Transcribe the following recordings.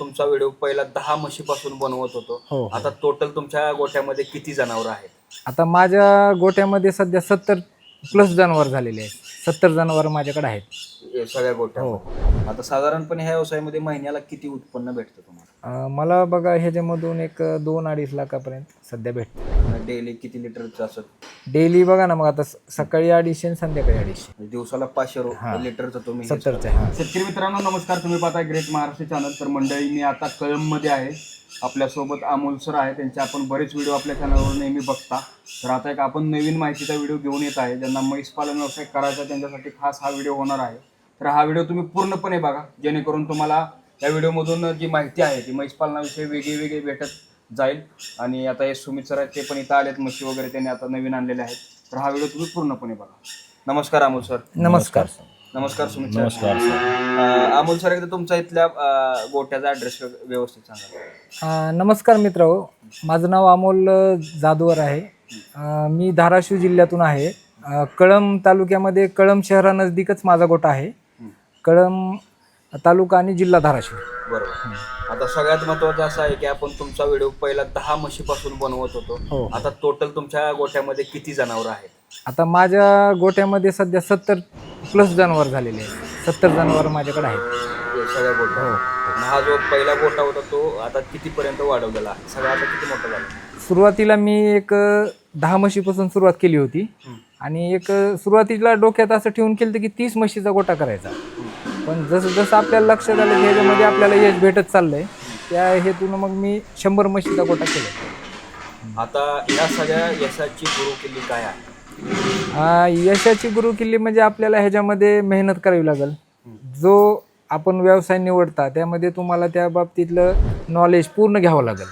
तुमचा व्हिडिओ पहिला दहा म्हशीपासून बनवत होतो. हो, हो. आता टोटल तुमच्या गोठ्यामध्ये किती जनावर आहेत? आता माझ्या गोट्यामध्ये सध्या सत्तर प्लस जनावर झालेले आहेत. सत्तर जनावर माझ्याकडे आहेत. हे सगळ्या गोठ्या हो. आता साधारणपणे ह्या व्यवसायामध्ये महिन्याला किती उत्पन्न भेटतं तुम्हाला? मला बघा ह्याच्यामधून एक दोन अडीच लाखापर्यंत सध्या भेटते डेली किती लिटरचं असत डेली बघा ना मग आता स- सकाळी अडीचशे आणि संध्याकाळी अडीचशे. म्हणजे दिवसाला पाचशे रो- हा. लिटरचं तुम्ही हे सत्तरचे हां. शेतकरी मित्रांनो नमस्कार. तुम्ही पाहता ग्रेट महाराष्ट्र चॅनल तर मंडळी मी आता कळंबमध्ये आहे. आपल्यासोबत अमोल सर आहे. त्यांचे आपण बरेच व्हिडिओ आपल्या चॅनलवर नेहमी बघता. तर आता एक आपण नवीन माहितीचा व्हिडिओ घेऊन येत आहे. ज्यांना म्हैस पालन व्यवसाय करायचा त्यांच्यासाठी खास हा व्हिडिओ होणार आहे. तर हा व्हिडिओ तुम्ही पूर्णपणे बघा. जेणेकरून तुम्हाला या व्हिडिओमधून जी माहिती आहे ती म्हैस पालनाविषयी वेगळी वेगळी भेटत जाईल. आणि आता हे सुमित सर आहेत ते पण इथं आलेत म्हशी वगैरे त्यांनी आता नवीन आणलेले आहेत. तर हा व्हिडिओ तुम्ही पूर्णपणे बघा. नमस्कार अमोल सर. नमस्कार. नमस्कार सुमित सर. नमस्कार. अं, अमोल सर एकदा तुमचा इथल्या अं, गोठ्याचा ऍड्रेस व्यवस्थित सांगा. अं, नमस्कार मित्र. माझं नाव अमोल अं, जाधवर आहे. अं, मी धाराशिव जिल्ह्यातून आहे. अं, कळंब तालुक्यामध्ये कळंब शहरानजदीकच माझा गोठा आहे. कळंब तालुका आणि जिल्हा धाराशिव. बरोबर. आता सगळ्यात महत्वाचं असं आहे की आपण तुमचा व्हिडिओ पहिला दहा म्हशीपासून बनवत हो. होतो आता टोटल तुमच्या गोठ्यामध्ये किती जनावर आहेत? आता माझ्या गोठ्यामध्ये सध्या सत्तर प्लस जनावर झालेले आहेत. सत्तर जनावर माझ्याकडे आहेत. हे सगळ्या गोठ्या. हो. हा जो पहिला गोठा होता तो आता कितीपर्यंत वाढवलेला आहे? सगळा आता किती मोठा झाला? सुरुवातीला मी एक दहा म्हशीपासून सुरुवात केली होती. आणि एक सुरुवातीला डोक्यात असं ठेवून केलं की तीस म्हशीचा गोटा करायचा. पण जसं जसं आपल्याला लक्षात आलं की ह्याच्यामध्ये आपल्याला यश भेटत चाललंय. त्या हेतून मग मी शंभर म्हशीचा गोटा केला. आता या सगळ्या यशाची गुरु किल्ली काय आहे? आ, यशाची गुरु किल्ली म्हणजे आपल्याला ह्याच्यामध्ये मेहनत करावी लागेल. जो आपण व्यवसाय निवडता त्यामध्ये तुम्हाला त्या बाबतीतलं नॉलेज पूर्ण घ्यावं लागेल.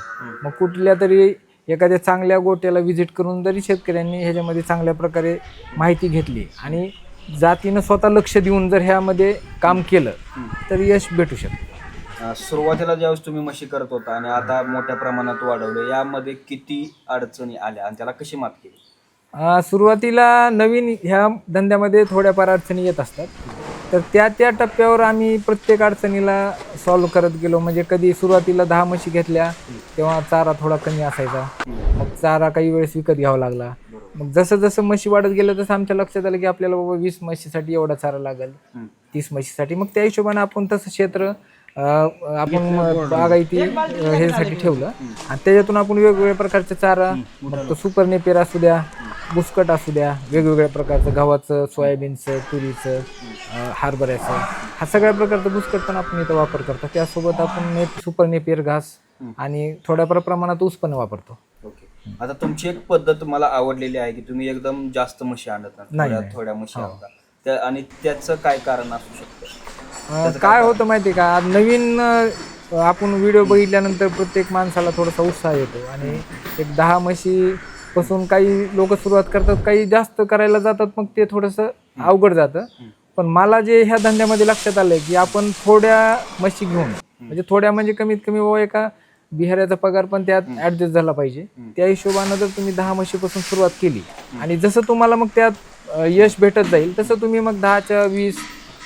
मग कुठल्या तरी एखाद्या चांगल्या गोट्याला व्हिजिट करून जरी शेतकऱ्यांनी ह्याच्यामध्ये चांगल्या प्रकारे माहिती घेतली आणि जातीनं स्वतः लक्ष देऊन जर ह्यामध्ये काम केलं तर यश भेटू शकतं. अं, सुरुवातीला ज्यावेळेस तुम्ही म्हशी करत होता आणि आता मोठ्या प्रमाणात वाढवलं यामध्ये किती अडचणी आल्या आणि त्याला कशी मात केली? सुरुवातीला नवीन ह्या धंद्यामध्ये थोड्याफार अडचणी येत असतात. तर त्या त्या टप्प्यावर आम्ही प्रत्येक अडचणीला सॉल्व्ह करत गेलो. म्हणजे कधी सुरुवातीला दहा म्हशी घेतल्या तेव्हा चारा थोडा कमी असायचा. मग चारा काही वेळेस विकत घ्यावा लागला. मग जसं जसं म्हशी वाढत गेलं तसं आमच्या लक्षात आलं की आपल्याला बाबा वीस म्हशीसाठी एवढा चारा लागेल. तीस म्हशीसाठी. मग त्या हिशोबाने आपण तसं क्षेत्र आपण बागायती ह्यासाठी ठेवलं. आणि त्याच्यातून आपण वेगवेगळ्या प्रकारचे चारा मग तो सुपर नेपेर असू द्या बुसकट असू द्या वेगवेगळ्या प्रकारचं गव्हाचं सोयाबीनचं तुरीचं हरभऱ्याचं हा सगळ्या प्रकारचं बुसकट पण आपण इथं वापर करतो. त्यासोबत आपण नेप सुपर नेपियर घास आणि थोड्याफार प्रमाणात ऊस पण वापरतो. आता तुमची एक पद्धत मला आवडलेली आहे की तुम्ही एकदम जास्त म्हशी आणत नाही थोड्या नाही. थोड्या म्हशी हो. आणता. त्या आणि त्याचं काय कारण असू शकतं? अ, काय होतं माहिती का? आज नवीन अ, आपण व्हिडिओ बघितल्यानंतर प्रत्येक माणसाला थोडासा उत्साह येतो. आणि एक दहा म्हशी पासून काही लोक सुरुवात करतात काही जास्त करायला जातात मग ते थोडंसं अवघड जातं. पण मला जे ह्या धंद्यामध्ये लक्षात आलंय की आपण थोड्या म्हशी घेऊन म्हणजे थोड्या म्हणजे कमीत कमी बाबा एका बिहाराचा पगार पण त्यात ऍडजस्ट झाला पाहिजे. त्या हिशोबानं जर तुम्ही दहा म्हशीपासून सुरुवात केली आणि जसं तुम्हाला मग त्यात यश भेटत जाईल तसं तुम्ही मग दहाच्या वीस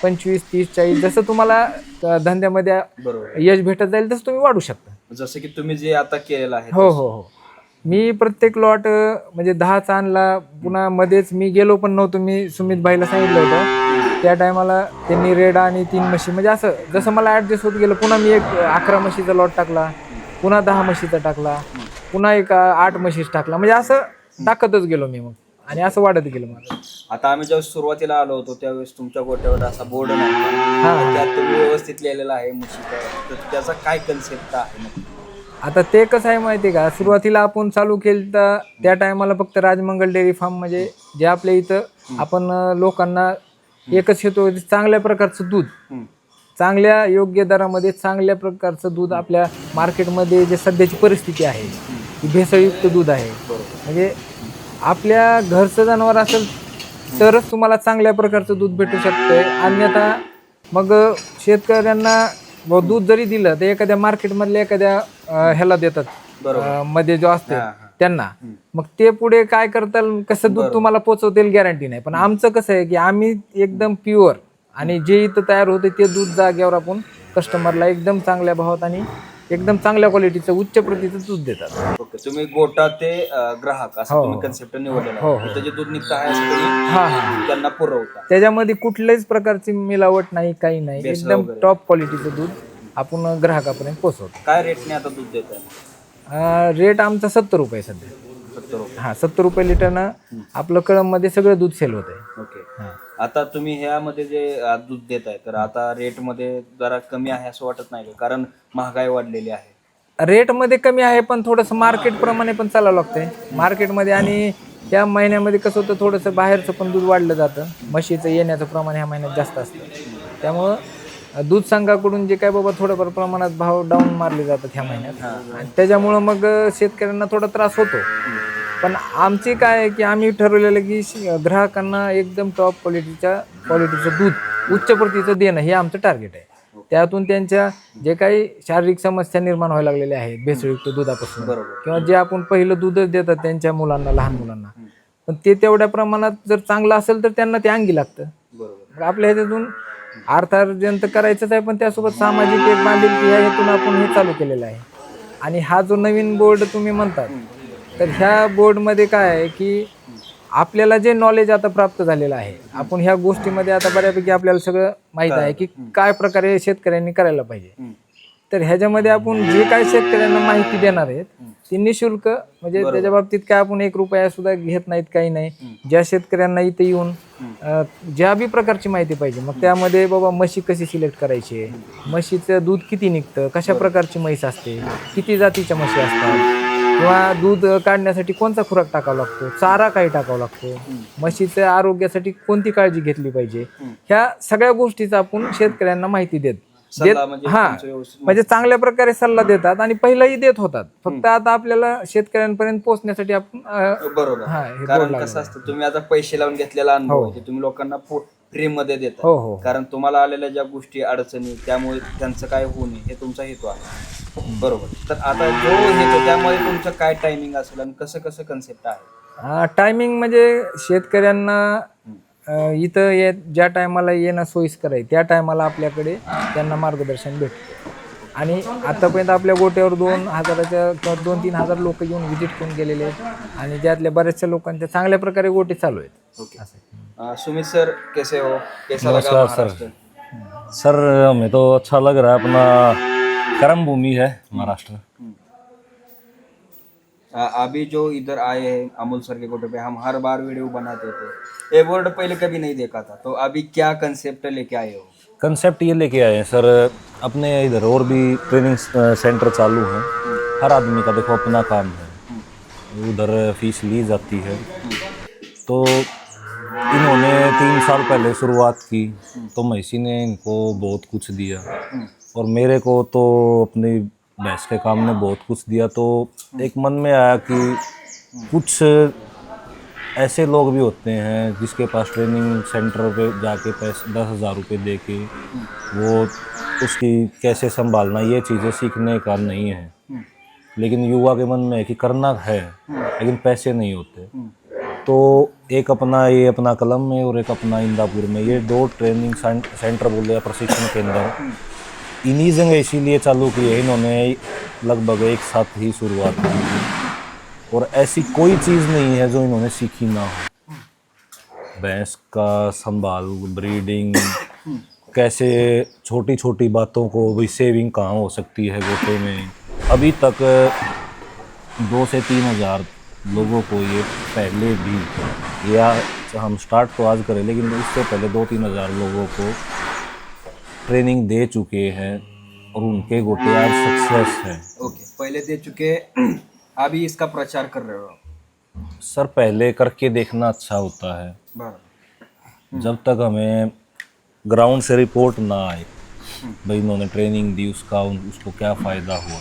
पंचवीस तीस चाळीस जसं तुम्हाला धंद्यामध्ये बरोबर. यश भेटत जाईल तसं तुम्ही वाढू शकता. जसं की तुम्ही जे आता केलेलं आहे हो हो हो. मी प्रत्येक लॉट म्हणजे दहाचा आणला पुन्हा मध्येच मी गेलो पण नव्हतो. मी सुमित भाईला सांगितलं होतं. त्या टायमाला त्यांनी रेडा आणि तीन म्हशी म्हणजे असं जसं मला ॲडजस्ट होत गेलं पुन्हा मी एक अकरा म्हशीचा लॉट टाकला. पुन्हा दहा म्हशीचा टाकला पुन्हा एक आठ म्हशीच टाकला. म्हणजे असं टाकतच गेलो मी मग. आणि असं वाढत गेलं मला आता आम्ही ज्यावेळेस सुरुवातीला आलो होतो त्यावेळेस तुमच्या गोट्यावर असा बोर्ड नाही हा. त्यात तुम्ही व्यवस्थित लिहिलेला आहे म्हशी तर त्याचा काय कन्सेप्ट आहे? आता ते कसं आहे माहिती आहे का? सुरुवातीला आपण चालू केलं तर त्या टायमाला फक्त राजमंगल डेअरी फार्म म्हणजे जे आपल्या इथं आपण लोकांना एकच येतो चांगल्या प्रकारचं दूध. चांगल्या योग्य दरामध्ये चांगल्या प्रकारचं दूध आपल्या मार्केटमध्ये जे सध्याची परिस्थिती आहे ती भेसळयुक्त दूध आहे. म्हणजे आपल्या घरचं जनावर असेल तरच तुम्हाला चांगल्या प्रकारचं दूध भेटू शकतंय. अन्यथा मग शेतकऱ्यांना व दूध जरी दिलं तर एखाद्या मार्केटमधल्या एखाद्या ह्याला देतात. मध्ये जो असते. त्यांना. मग ते पुढे काय करताल कसं दूध तुम्हाला पोचवतील गॅरंटी नाही. पण आमचं कसं आहे की आम्ही एकदम प्युअर आणि जे इथं तयार होते ते दूध जाग्यावर आपण कस्टमरला एकदम चांगल्या भावात आणि एकदम चांगल्या क्वालिटीचं उच्च प्रतीचं दूध देतात. ओके तुम्ही गोटा ते अं, ग्राहक असं हो. तुम्ही कन्सेप्ट निवडलेला हो, आहे हो. जे दूध निघतं आहे असं तुम्ही हा हा. त्यांना पुरवता. त्याच्यामध्ये कुठल्याच प्रकारची मिलावट नाही काही नाही. भेसळ एकदम वगैरे. टॉप क्वालिटीचं दूध आपण ग्राहकापर्यंत पोहोचवतो. काय रेटने आता दूध देत आहे अं, रेट आमचा सत्तर रुपये सध्या. सत्तर रुपये. हा सत्तर रुपये लिटरनं आपलं कळममध्ये सगळं दूध सेल होत आहे ओके आता तुम्ही ह्यामध्ये जे दूध देत आहे तर आता रेटमध्ये जरा कमी आहे असं वाटत नाही का? कारण महागाई वाढलेली आहे. रेटमध्ये कमी आहे पण थोडंसं मार्केटप्रमाणे पण चालावं लागतंय. मार्केटमध्ये आणि या महिन्यामध्ये कसं होतं थोडंसं बाहेरचं पण दूध वाढलं जातं. म्हशीचं येण्याचं प्रमाण ह्या महिन्यात जास्त असतं. त्यामुळं दूध संघाकडून जे काय बाबा थोडंफार प्रमाणात भाव डाऊन मारले जातात ह्या महिन्यात. आणि त्याच्यामुळं मग शेतकऱ्यांना थोडा त्रास होतो. पण आमची काय आहे की आम्ही ठरवलेलं की श- ग्राहकांना एकदम टॉप क्वालिटीच्या क्वालिटीचं दूध उच्च प्रतीचं देणं हे आमचं टार्गेट आहे. त्यातून त्यांच्या जे काही शारीरिक समस्या निर्माण व्हायला लागलेल्या आहेत भेसळयुक्त दुधापासून बरोबर. किंवा जे आपण पहिलं दूधच देतात त्यांच्या मुलांना लहान मुलांना पण ते तेवढ्या प्रमाणात जर चांगलं असेल तर त्यांना ते अंगी लागतं. बरोबर. मग आपल्या ह्याच्यातून अर्थार्जन तर करायचंच आहे पण त्यासोबत सामाजिक एक बांधिलकी ह्या हेतून आपण हे चालू केलेलं आहे. आणि हा जो नवीन बोर्ड तुम्ही म्हणतात तर ह्या बोर्डमध्ये काय आहे की आपल्याला जे नॉलेज आता प्राप्त झालेलं आहे आपण ह्या गोष्टीमध्ये आता बऱ्यापैकी आपल्याला सगळं माहीत आहे की काय प्रकारे शेतकऱ्यांनी करायला पाहिजे. तर ह्याच्यामध्ये आपण जे काय शेतकऱ्यांना माहिती देणार आहेत ती निशुल्क म्हणजे त्याच्या बाबतीत काय आपण एक रुपया सुद्धा घेत नाहीत काही नाही. ज्या शेतकऱ्यांना इथे येऊन ज्या बी प्रकारची माहिती पाहिजे मग त्यामध्ये बाबा म्हशी कशी सिलेक्ट करायची म्हशीचं दूध किती निघतं कशा प्रकारची म्हैस असते किती जातीच्या म्हशी असतात किंवा दूध काढण्यासाठी कोणता खुराक टाकावा लागतो? चारा काही टाकावा लागतो? म्हशीच्या आरोग्यासाठी कोणती काळजी घेतली पाहिजे? ह्या सगळ्या गोष्टीचा आपण शेतकऱ्यांना माहिती देत म्हणजे हा. म्हणजे चांगल्या प्रकारे सल्ला देतात आणि पहिलाही देत होतात. फक्त आता आपल्याला शेतकऱ्यांपर्यंत पोहोचण्यासाठी आपण बरोबर. हा, हे कारण कसं असतं तुम्ही आता पैसे लावून घेतलेला अनुभव ते तुम्ही लोकांना फ्री मध्ये देता हो हो. कारण तुम्हाला आलेल्या ज्या गोष्टी अडचणी त्यामुळे त्यांचं काय होऊ नये हे तुमचा हेतू आहे. बरोबर. तर आता जो हेतू त्यामध्ये तुमचं काय टायमिंग असेल आणि कसं कसं कन्सेप्ट आहे? टायमिंग म्हणजे शेतकऱ्यांना अं, इथं ये ज्या टायमाला येणं सोयीस्कर आहे त्या टायमाला आपल्याकडे त्यांना मार्गदर्शन भेटतं. आणि आतापर्यंत आपल्या गोट्यावर दोन हजाराच्या किंवा दोन तीन हजार लोक येऊन व्हिजिट करून गेलेले आहेत. आणि त्यातल्या बऱ्याचशा लोकांच्या चांगल्या प्रकारे गोटे चालू आहेत. ओके. अं, सुमित सर कैसे हो? कैसा लगा नमस्कार सर। महाराष्ट्र? सर हमें तो अच्छा लग रहा है अपना कर्म भूमि है महाराष्ट्र। अभी जो इधर आए हैं अमूल सर के गोटे पे हम हर बार वीडियो बनाते थे। ये वर्ड पहले कभी नहीं देखा था। तो अभी क्या कंसेप्ट लेके आए हो? कंसेप्ट ये लेके आए हैं सर अपने इधर और भी ट्रेनिंग सेंटर चालू हैं। हर आदमी का देखो अपना काम है। उधर फ़ीस ली जाती है। तो इन्होंने तीन साल पहले शुरुआत की। तो महिसी ने इनको बहुत कुछ दिया। और मेरे को तो अपनी भैंस के काम ने बहुत कुछ दिया तो एक मन में आया कि कुछ ऐसे लोग भी होते हैं जिसके पास ट्रेनिंग सेंटर पे जाके पैसे, दस हज़ार रुपये दे के वो उसकी कैसे संभालना, ये चीज़ें सीखने का नहीं है। लेकिन युवा के मन में है कि करना है, लेकिन पैसे नहीं होते। तो एक अपना, ये अपना कलम में और एक अपना इंदापुर में, ये दो ट्रेनिंग सेंटर बोले प्रशिक्षण केंद्र। इन्हीं जगह इसीलिए चालू किए इन्होंने लगभग एक साथ ही शुरुआत की और ऐसी कोई चीज़ नहीं है जो इन्होंने सीखी ना हो। भैंस का संभाल, ब्रीडिंग, कैसे छोटी छोटी बातों को भी सेविंग कहाँ हो सकती है गोटे में। अभी तक दो से तीन हज़ार लोगों को ये पहले भी या हम स्टार्ट तो आज करें, लेकिन इससे पहले दो तीन हज़ार लोगों को ट्रेनिंग दे चुके हैं और उनके गोटे आज सक्सेस हैं। ओके पहले दे चुके अभी इसका प्रचार कर रहे हो सर पहले करके देखना अच्छा होता है। जब तक हमें ग्राउंड से रिपोर्ट ना आए भाई इन्होंने ट्रेनिंग दी उसका उन- उसको क्या फ़ायदा हुआ?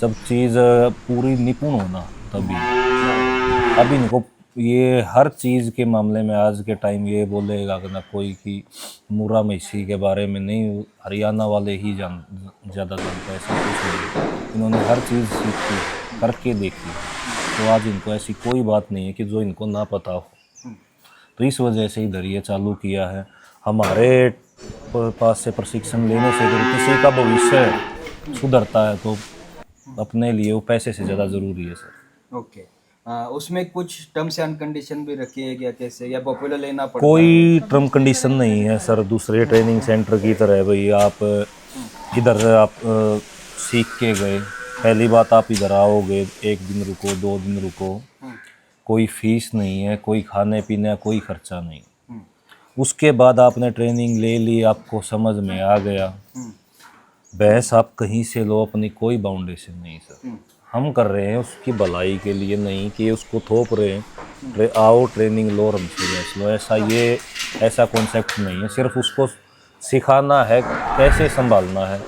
जब चीज़ पूरी निपुण होना तभी। अभी इनको ये हर चीज़ के मामले में आज के टाइम ये बोलेगा कि ना कोई कि मुरा मैसी के बारे में नहीं, हरियाणा वाले ही जान, ज़्यादा जानते हैं, ऐसा कुछ नहीं इन्होंने हर चीज़ सीखी, करके देखी तो आज इनको ऐसी कोई बात नहीं है कि जो इनको ना पता हो। तो इस वजह से इधर ये चालू किया है। हमारे पास से प्रशिक्षण लेने से अगर किसी का भविष्य सुधरता है तो अपने लिए वो पैसे से ज़्यादा ज़रूरी है, सर। ओके। आ, उसमें कुछ टर्म्स एंड कंडीशन भी रखी है क्या कैसे? या पॉपुलर लेना पड़ता कोई टर्म कंडीशन नहीं है सर। दूसरे ट्रेनिंग सेंटर की तरह भाई आप इधर आप सीख के गए। पहली बात आप इधर आओगे एक दिन रुको दो दिन रुको। हम्म, कोई फ़ीस नहीं है कोई खाने पीने का कोई खर्चा नहीं। हम्म, उसके बाद आपने ट्रेनिंग ले ली आपको समझ में आ गया। हम्म, बहस आप कहीं से लो अपनी कोई बाउंडेशन नहीं सर। हम्म, हम कर रहे हैं उसकी भलाई के लिए नहीं कि उसको थोप रहे हैं। ट्रे, आओ ट्रेनिंग लो हमसे बहस लो। ऐसा ये ऐसा कॉन्सेप्ट नहीं है। सिर्फ़ उसको सिखाना है कैसे संभालना है।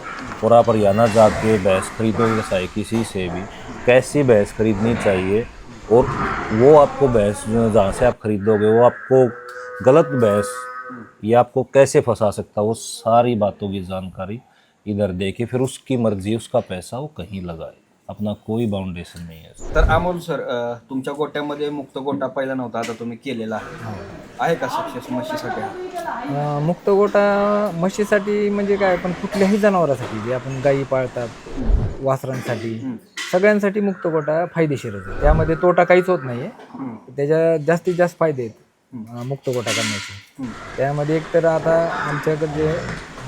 और आप हरियाणा जाके भैंस खरीदोगे चाहे किसी से भी कैसी भैंस खरीदनी चाहिए? और वो आपको जो जहाँ से आप खरीदोगे वो आपको गलत भैंस ये आपको कैसे फंसा सकता वो सारी बातों की जानकारी इधर दे के फिर उसकी मर्ज़ी उसका पैसा वो कहीं लगाए। अपना कोई बाउंडेशन नाही आहे. तर अमोल सर अ, तुमच्या गोट्यामध्ये मुक्त गोटा पहिला नव्हता आता तुम्ही केलेला आहे. आहे का सक्सेस म्हशीसाठी? अं, मुक्त गोटा म्हशीसाठी म्हणजे काय पण कुठल्याही जनावरासाठी जे आपण गायी पाळतात वासरांसाठी सगळ्यांसाठी मुक्त गोटा फायदेशीरच आहे. त्यामध्ये तोटा काहीच होत नाही हम्म, त्याच्या जास्तीत जास्त फायदे आहेत अं, मुक्त गोटा करण्याचे. हम्म, त्यामध्ये एक तर आता आमच्याकडे जे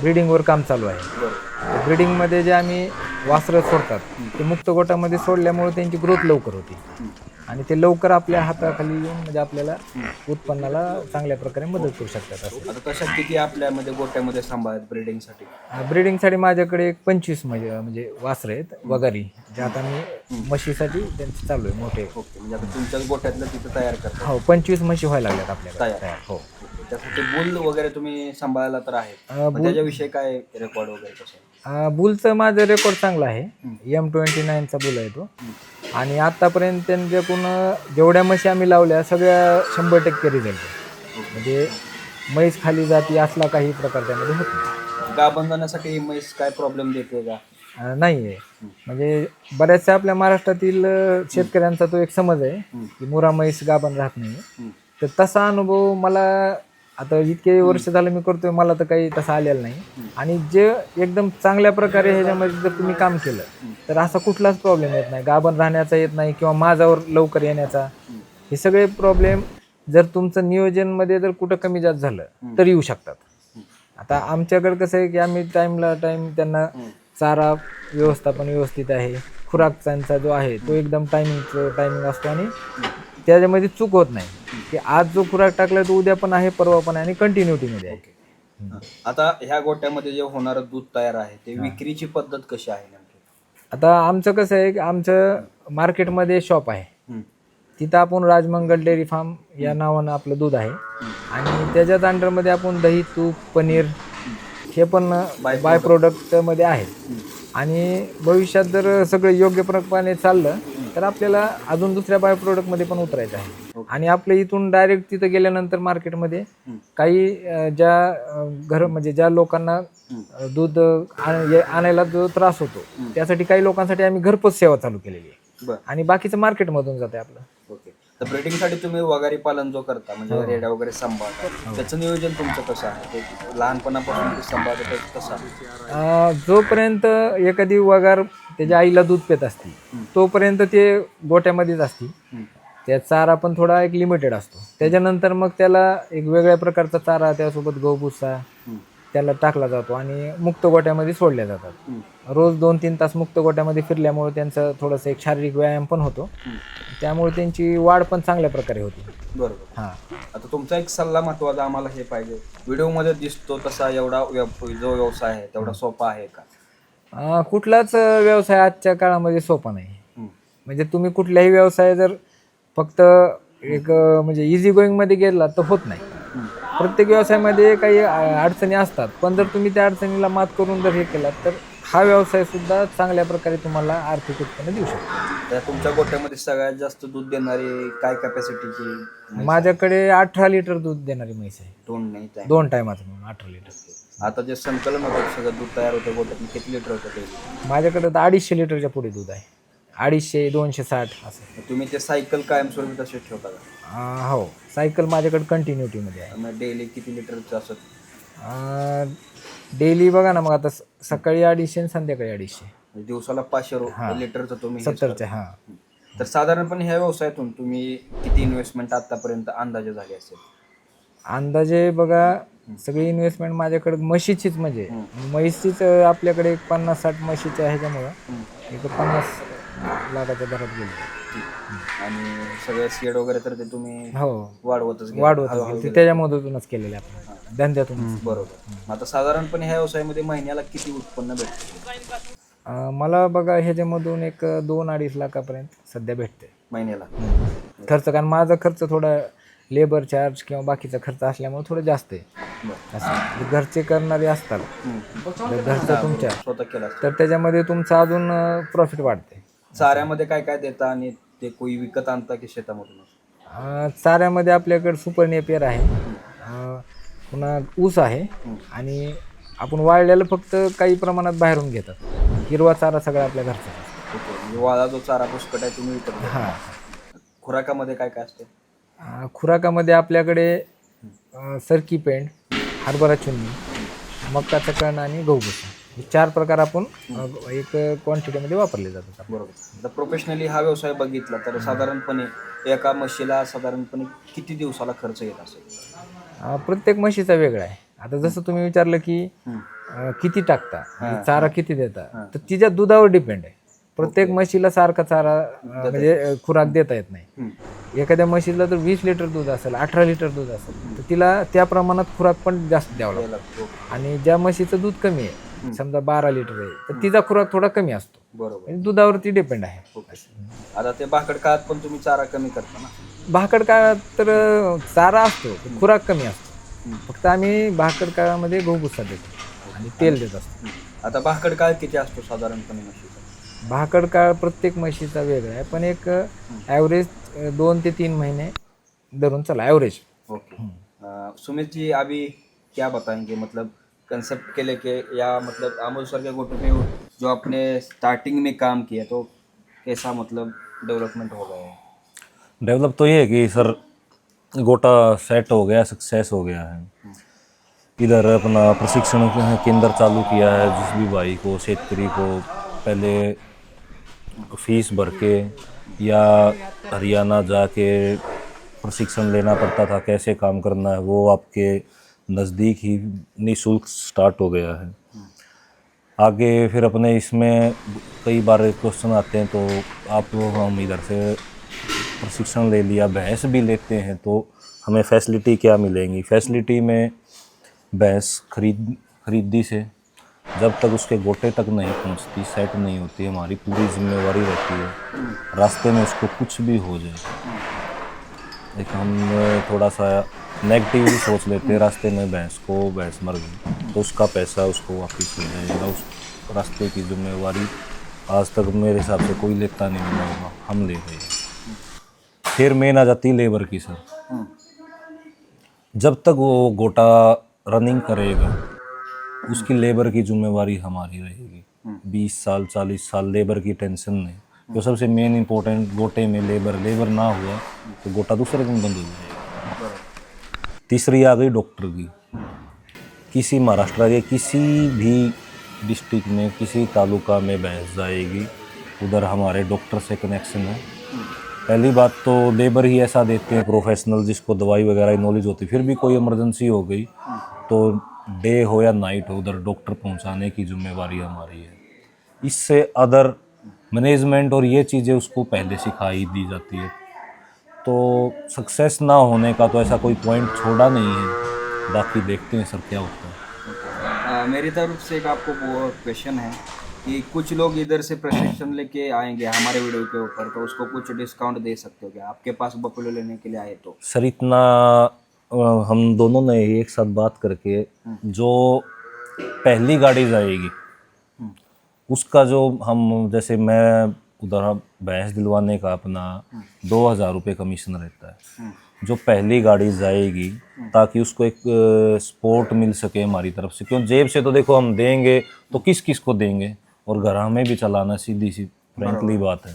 ब्रिडिंगवर काम चालू आहे. बरं. ब्रिडिंगमध्ये जे आम्ही वासरं सोडतात ते मुक्त गोटामध्ये सोडल्यामुळे त्यांची ग्रोथ लवकर होते. आणि ते लवकर आपल्या हाताखाली येऊन म्हणजे आपल्याला उत्पन्नाला चांगल्या प्रकारे मदत करू शकतात असं. आता तशा किती आपल्यामध्ये गोट्यामध्ये सांभाळत ब्रीडिंगसाठी? ब्रिडिंगसाठी माझ्याकडे एक पंचवीस म्हणजे म्हणजे वासरं आहेत वगारी जे आता मी म्हशीसाठी त्यांचे चालू आहे मोठे. ओके म्हणजे आता तुमच्याच गोट्यातलं तिथं तयार करता हो पंचवीस म्हशी व्हायला लागल्यात आपल्याकडे. तयार. हो. त्यासाठी बुल वगैरे तुम्ही सांभाळायला तर आहे त्याच्याविषयी काय रेकॉर्ड वगैरे कसं अं, बुलचं माझं रेकॉर्ड चांगलं आहे. एम ट्वेंटी नाईनचा बुल आहे तो. आणि आतापर्यंत त्यांच्याकडून जेवढ्या म्हशी आम्ही लावल्या सगळ्या शंभर टक्के रिझल्ट म्हणजे म्हैस खाली जाती असला काही प्रकार त्यामध्ये होत नाही. जाण्यासाठी ही म्हैस काय प्रॉब्लेम देते का? अं, नाही आहे म्हणजे बऱ्याचशा आपल्या महाराष्ट्रातील अं, शेतकऱ्यांचा तो एक समज आहे की मुरा म्हैस गाभण राहत नाही तर तसा अनुभव मला आता इतके वर्ष झालं मी करतोय मला तर काही तसा आलेला नाही. आणि जे एकदम चांगल्या प्रकारे ह्याच्यामध्ये जर तुम्ही काम केलं तर असा कुठलाच प्रॉब्लेम येत नाही. गाभण राहण्याचा येत नाही किंवा माझावर लवकर येण्याचा. हे सगळे प्रॉब्लेम जर तुमचं नियोजनमध्ये जर कुठं कमी जास्त झालं तर येऊ शकतात. आता आमच्याकडे कसं आहे की आम्ही टाईमला टाईम त्यांना चारा व्यवस्थापन व्यवस्थित आहे. खुराक त्यांचा जो आहे तो एकदम टायमिंगचं टायमिंग असतो आणि त्याच्यामध्ये चूक होत नाही. की आज जो खुराक टाकला तो उद्या पण आहे परवा पण आहे आणि कंटिन्युटीमध्ये आहे. आता ह्या गोट्यामध्ये जे होणारं दूध तयार आहे ते विक्रीची पद्धत कशी आहे नेमकी? आता आमचं कसं आहे की आमचं मार्केटमध्ये शॉप आहे. तिथं आपण राजमंगल डेअरी फार्म या नावानं आपलं दूध आहे. आणि त्याच्याच अंडरमध्ये आपण दही तूप पनीर हे पण बाय प्रोडक्टमध्ये आहेत आणि भविष्यात जर सगळं योग्य प्रमाणे चाललं तर आपल्याला अजून दुसऱ्या बाय प्रोडक्टमध्ये पण उतरायचं आहे. आणि आपल्या इथून डायरेक्ट तिथं गेल्यानंतर मार्केटमध्ये काही ज्या घर म्हणजे ज्या लोकांना दूध आणायला जो त्रास होतो त्यासाठी काही लोकांसाठी आम्ही घरपोच सेवा चालू केलेली आहे. आणि बाकीचं मार्केटमधून जाते आपलं. तर ब्रिडिंगसाठी तुम्ही वगारी पालन जो करता म्हणजे रेड्या वगैरे सांभाळता त्याचं नियोजन तुमचं कसं आहे? ते लहानपणापासून सांभाळतं कसं आहे? अं, जोपर्यंत एखादी वगार त्याच्या आईला दूध पित असते तोपर्यंत ते गोट्यामध्येच असते. त्या चारा पण थोडा एक लिमिटेड असतो. त्याच्यानंतर मग त्याला एक वेगळ्या प्रकारचा चारा त्यासोबत गहूभुसा हम्म. त्याला टाकला जातो आणि मुक्त गोट्यामध्ये सोडल्या जातात. रोज दोन तीन तास मुक्त गोट्यामध्ये फिरल्यामुळे त्यांचं थोडंसं एक शारीरिक व्यायाम पण होतो. त्यामुळे त्यांची वाढ पण चांगल्या प्रकारे होते. बरोबर. हां. आता तुमचा एक सल्ला महत्त्वाचा आम्हाला हे पाहिजे. व्हिडिओमध्ये दिसतो तसा एवढा व्याप- जो व्यवसाय आहे तेवढा सोपा आहे का? अं, कुठलाच व्यवसाय आजच्या काळामध्ये सोपा नाही. हम्म. म्हणजे तुम्ही कुठल्याही व्यवसाय जर फक्त एक अं, म्हणजे इझी गोईंगमध्ये गेला तर होत नाही. प्रत्येक व्यवसायामध्ये काही अडचणी असतात. पण जर तुम्ही त्या अडचणीला मात करून जर हे केलात तर हा व्यवसाय सुद्धा चांगल्या प्रकारे तुम्हाला आर्थिक उत्पन्न देऊ शकतो. तुमच्या गोट्यामध्ये सगळ्यात जास्त दूध देणारी काय कॅपॅसिटीची माझ्याकडे अठरा लिटर दूध देणारी म्हैस आहे. दोन नाही दोन टायमाचं म्हणून अठरा लिटर. आता जे संकलन होतं सगळं दूध तयार होतं गोट्यात किती लिटर होतं ते? माझ्याकडे तर अडीचशे लिटरच्या पुढे दूध आहे. अडीचशे दोनशे साठ असं. तुम्ही ते सायकल कायमस्वरूपी तसेच ठेवता का? अं, हो. सायकल माझ्याकडे कंटिन्युटीमध्ये आहे. मग डेली किती लिटरचं असं डेली बघा ना मग आता स- सकाळी अडीचशे आणि संध्याकाळी अडीचशे. म्हणजे दिवसाला पाचशे रो- लिटरचं तुम्ही हे सत्तरचे हां. तर साधारणपणे ह्या व्यवसायातून तुम्ही किती इन्व्हेस्टमेंट आतापर्यंत अंदाजे झाली असेल? अंदाजे बघा सगळी इन्व्हेस्टमेंट माझ्याकडे म्हशीचीच म्हणजे. म्हशीचीच अं, आपल्याकडे एक पन्नास साठ म्हशीचे आहे ह्याच्यामुळं एक पन्नास लाखाच्या दरात गेली. आणि सगळं शेड वगैरे तर ते तुम्ही हो. वाढवतच गेले. वाढवत हळूहळू. ते. त्याच्या मदतीनच केलेले आपण. धंद्यातून. बरोबर. आता साधारणपणे ह्या व्यवसायामध्ये महिन्याला किती उत्पन्न भेटते? अं, मला बघा ह्याच्यामधून एक दोन अडीच लाखापर्यंत सध्या भेटते महिन्याला. खर्च कारण माझा खर्च थोडा लेबर चार्ज किंवा बाकीचा खर्च असल्यामुळे थोडं जास्त आहे. बरं. असं. घरचे करणारे असतात. हम्म. जर घरचं तुमच्या. स्वतः केला. तर त्याच्यामध्ये तुमचं अजून प्रॉफिट वाढते चाऱ्यामध्ये काय काय देता आणि ते कोई विकत आणता की शेतामधून? अं, चाऱ्यामध्ये आपल्याकडे सुपर नेपियर आहे. अं, पुन्हा ऊस आहे. आणि आपण वाळलेलं फक्त काही प्रमाणात बाहेरून घेतात. हिरवा चारा सगळा आपल्या घरचा. असतो. म्हणजे वाळा जो चारा पुष्कट आहे तुम्ही विकत घेता. हां. खुराकामध्ये काय काय असते? अं, खुराकामध्ये आपल्याकडे अं, सरकी पेंड हरभरा चुन्नी मक्काचं कण आणि गहूभुसा हे चार प्रकार आपण अं, एक क्वांटिटीमध्ये वापरले जातात बरोबर. आता प्रोफेशनली हा व्यवसाय बघितला तर साधारणपणे एका म्हशीला साधारणपणे किती दिवसाला खर्च येत असेल? अं, प्रत्येक म्हशीचा वेगळा आहे. आता जसं तुम्ही विचारलं की अं, किती टाकता म्हणजे चारा किती देता तर तिच्या दुधावर डिपेंड आहे. प्रत्येक म्हशीला सारखा चारा अं, म्हणजे अं, खुराक देता येत नाही. एखाद्या म्हशीला तर वीस लिटर दूध असेल अठरा लिटर दूध असेल तर तिला त्या प्रमाणात खुराक पण जास्त द्यावा लागतो. लागतो. आणि ज्या म्हशीचं दूध कमी आहे समजा बारा लिटर आहे तर तिचा खुराक थोडा कमी असतो. बरोबर. दुधावरती डिपेंड आहे. ओके. आता ते बाकड काळात पण तुम्ही चारा कमी करता ना? भाकड काळात तर चारा असतो पण खुराक कमी असतो. फक्त आम्ही भाकड काळामध्ये गहूभुसा देतो आणि तेल देत असतो. आता भाकड काळ किती असतो साधारणपणे म्हशीचा? भाकड काळ प्रत्येक म्हशीचा वेगळा आहे पण एक ॲव्हरेज दोन ते तीन महिने धरून चला ॲव्हरेज ओके. अ, सुमित जी अभी क्या बताएंगे? मतलब कंसेप्ट के लेके या मतलब अमूल सर के गोटू पे जो आपने स्टार्टिंग में काम किया तो कैसा मतलब डेवलपमेंट हो गया? है डेवलप तो ये है कि सर, गोटा सेट हो गया सक्सेस हो गया है। इधर अपना प्रशिक्षण केंद्र चालू किया है, जिस भी भाई को शेतकरी को, पहले फ़ीस भर के या हरियाणा जाके प्रशिक्षण लेना पड़ता था, कैसे काम करना है, वो आपके नज़दीक ही निःशुल्क स्टार्ट हो गया है। आगे फिर अपने इसमें कई बार क्वेश्चन आते हैं तो आप हम इधर से प्रशिक्षण ले लिया भैंस भी लेते हैं तो हमें फैसिलिटी क्या मिलेंगी? फैसिलिटी में भैंस खरीद, खरीदी से जब तक उसके गोटे तक नहीं पहुँचती सेट नहीं होती, हमारी पूरी जिम्मेवारी रहती है। रास्ते में उसको कुछ भी हो जाए। एक हम थोड़ा सा नेगेटिवली सोच लेते हैं रास्ते में भैंस को भैंस मर गई। तो उसका पैसा उसको वापस हो जाएगा उस रास्ते की जिम्मेवारी आज तक मेरे हिसाब से कोई लेता नहीं मिला होगा हम ले रहे हैं फिर मेन आ जाती है लेबर की सर जब तक वो गोटा रनिंग करेगा उसकी लेबर की जिम्मेवारी हमारी रहेगी। बीस साल चालीस साल लेबर की टेंशन नहीं। तो सबसे मेन इंपॉर्टेंट गोटे में लेबर लेबर ना हुआ तो गोटा दूसरे दिन बंद हो जाएगा। तीसरी आ गई डॉक्टर की। किसी महाराष्ट्र के किसी भी डिस्ट्रिक्ट में, किसी तालुका में बहस जाएगी, उधर हमारे डॉक्टर से कनेक्शन है। पहली बात तो लेबर ही ऐसा देते हैं प्रोफेशनल जिसको दवाई वगैरह की नॉलेज होती, फिर भी कोई इमरजेंसी हो गई तो डे हो या नाइट हो, उधर डॉक्टर पहुँचाने की जिम्मेवारी हमारी है। इससे अदर मैनेजमेंट और ये चीज़ें उसको पहले सिखाई दी जाती है। तो सक्सेस ना होने का तो ऐसा कोई पॉइंट छोड़ा नहीं है। बाकी देखते हैं सर क्या होता है। मेरी तरफ़ से एक आपको क्वेश्चन है कि कुछ लोग इधर से प्रशिक्षण लेके आएँगे हमारे वीडियो के ऊपर तो उसको कुछ डिस्काउंट दे सकते हो क्या? आपके पास बफेलो लेने के लिए आए तो। सर इतना हम दोनों ने एक साथ बात करके जो पहली गाड़ी जाएगी उसका जो हम जैसे मैं उधर भैंस दिलवाने का अपना दो हज़ार रुपये कमीशन रहता है जो पहली गाड़ी जाएगी ताकि उसको एक सपोर्ट मिल सके हमारी तरफ़ से। क्यों? जेब से तो देखो हम देंगे तो किस किस को देंगे? और घर हमें भी चलाना सीधी सी फ्रेंकली बात है।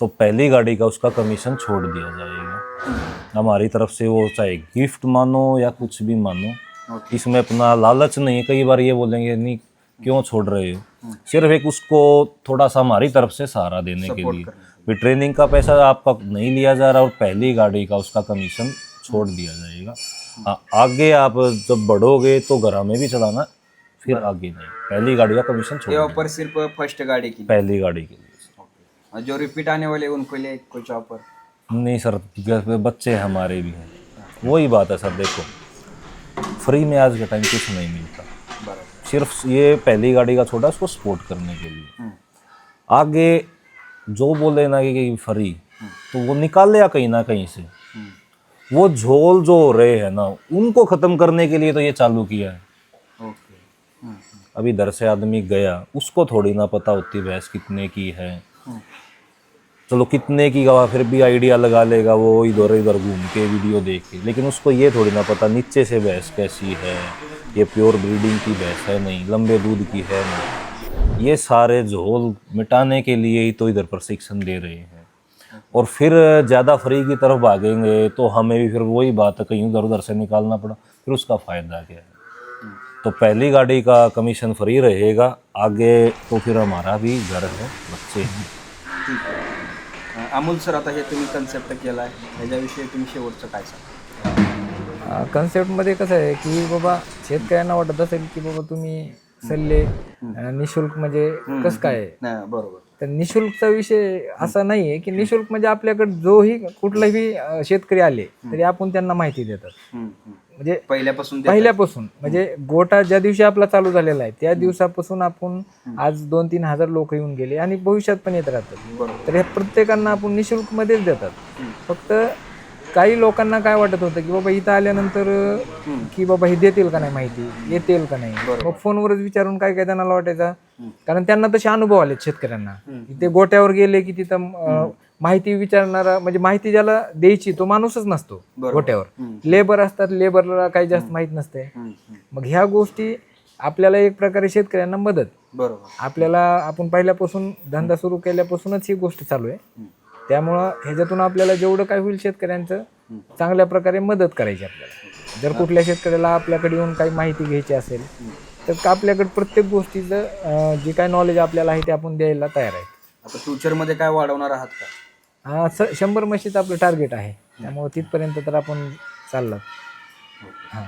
तो पहली गाड़ी का उसका कमीशन छोड़ दिया जाएगा। हमारी तरफ़ से वो चाहे गिफ्ट मानो या कुछ भी मानो इसमें अपना लालच नहीं है। कई बार ये बोलेंगे नहीं क्यों छोड़ रहे हो? सिर्फ़ एक उसको थोड़ा सा हमारी तरफ़ से सहारा देने के लिए। भी ट्रेनिंग का पैसा आपका नहीं लिया जा रहा और पहली गाड़ी का उसका कमीशन छोड़ दिया जाएगा। हाँ, आगे आप जब बढ़ोगे तो घर में भी चलाना फिर आगे नहीं। पहली गाड़ी का कमीशन छोड़। ऑफ़र सिर्फ़ फ़र्स्ट गाड़ी की पहली गाड़ी के लिए। जो रिपीट आने वाले उनको लिए कुछ ऑफ़र नहीं सर बच्चे हमारे भी हैं। वही बात है सर देखो। फ्री में आज के टाइम कुछ नहीं मिलता। सिर्फ़ ये पहली गाड़ी का छोटा उसको सपोर्ट करने के लिए। हम्म, आगे जो बोले ना कि फ्री तो वो निकाल लिया कहीं ना कहीं से? हम्म, वो झोल जो हो रहे हैं ना उनको ख़त्म करने के लिए तो ये चालू किया है। हम्म, अभी इधर से आदमी गया उसको थोड़ी ना पता होती भैंस कितने की है। चलो कितने की गवा फिर भी आइडिया लगा लेगा वो इधर इधर घूम के वीडियो देख के लेकिन उसको ये थोड़ी ना पता नीचे से भैंस कैसी है। ये प्योर ब्रीडिंग की भैंस है नहीं, लंबे दूध की है नहीं। ये सारे झोल मिटाने के लिए ही तो इधर प्रशिक्षण दे रहे हैं। और फिर ज़्यादा फ्री की तरफ़ भागेंगे तो हमें भी फिर वही बात कहीं उधर उधर से निकालना पड़ा, फिर उसका फ़ायदा क्या है? तो पहली गाडी का कमीशन फ्री रहेगा, आगे तो फिर हमारा भी घर है, बच्चे हैं। अमोल सर, आता हे तुम्ही कन्सेप्ट केला आहे ह्याच्याविषयी तुम्ही शेवटचं काय कन्सेप्टमध्ये कसं आहे की बाबा शेतकऱ्यांना वाटत असेल की बाबा तुम्ही सल्ले निशुल्क म्हणजे कसं काय बरोबर. तर निशुल्कचा विषय असा नाही आहे की निशुल्क म्हणजे आपल्याकडे जोही कुठलाही शेतकरी आले तरी आपण त्यांना माहिती देतात. म्हणजे पहिल्यापासून. पहिल्यापासून म्हणजे गोटा ज्या दिवशी आपला चालू झालेला आहे त्या दिवसापासून आपण आज दोन तीन हजार लोक येऊन गेले आणि भविष्यात पण येत राहतात. तर ह्या प्रत्येकांना आपण निशुल्क मध्येच देतात फक्त काही लोकांना काय वाटत होतं की बाबा इथं आल्यानंतर की बाबा हे देतील का नाही माहिती? येतील का नाही? मग फोनवरच विचारून काय काय त्यांना वाटायचा कारण त्यांना तसे अनुभव आलेत शेतकऱ्यांना. ते गोट्यावर गेले की तिथं माहिती विचारणारा म्हणजे माहिती ज्याला द्यायची तो माणूसच नसतो गोट्यावर. लेबर असतात लेबरला काही जास्त माहीत नसते. मग ह्या गोष्टी आपल्याला एक प्रकारे शेतकऱ्यांना मदत. बरोबर. आपल्याला आपण पहिल्यापासून धंदा सुरू केल्यापासूनच ही गोष्ट चालू आहे. त्यामुळं ह्याच्यातून आपल्याला जेवढं काय होईल शेतकऱ्यांचं चांगल्या प्रकारे मदत करायची आपल्याला. जर कुठल्या शेतकऱ्याला आपल्याकडे येऊन काही माहिती घ्यायची असेल तर आपल्याकडे प्रत्येक गोष्टीचं जे काय नॉलेज आपल्याला आहे ते आपण द्यायला तयार आहे आता फ्युचरमध्ये काय वाढवणार आहात का? हा स शंभर म्हशीचं आपलं टार्गेट आहे. त्यामुळे तिथपर्यंत तर आपण चाललात. हां.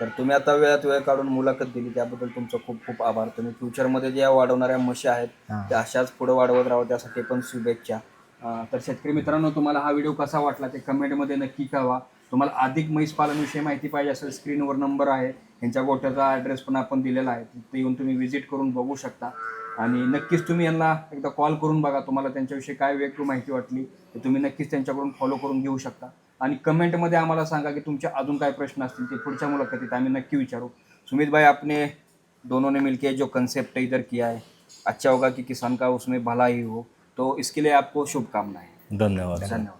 तर तुम्ही आता वेळात वेळ काढून मुलाखत दिली त्याबद्दल तुमचं खूप खूप आभार. तुम्ही फ्युचरमध्ये ज्या वाढवणाऱ्या म्हशी आहेत हा. त्या अशाच पुढे वाढवत राहावं त्यासाठी पण शुभेच्छा. तर शेतकरी मित्रांनो तुम्हाला हा व्हिडिओ कसा वाटला ते कमेंटमध्ये नक्की कळवा. तुम्हाला अधिक म्हैस पालनविषयी माहिती पाहिजे असेल स्क्रीनवर नंबर आहे. यांच्या गोठ्याचा ॲड्रेस पण आपण दिलेला आहे. तिथे येऊन तुम्ही व्हिजिट करून बघू शकता. आणि नक्कीच तुम्ही यांना एकदा कॉल करून बघा तुम्हाला त्यांच्याविषयी काय वेगळी माहिती वाटली ते तुम्ही नक्कीच त्यांच्याकडून फॉलो करून घेऊ शकता. आणि कमेंटमध्ये आम्हाला सांगा की तुमचे अजून काय प्रश्न असतील ते पुढच्या मुलाखतीत आम्ही नक्की विचारू. सुमित भाई आपने दोनों ने मिलके जो कंसेप्ट इधर किया है अच्छा होगा कि किसान का उसमें भला ही हो. तो इसके लिए आपको शुभकामनाएं। धन्यवाद धन्यवाद।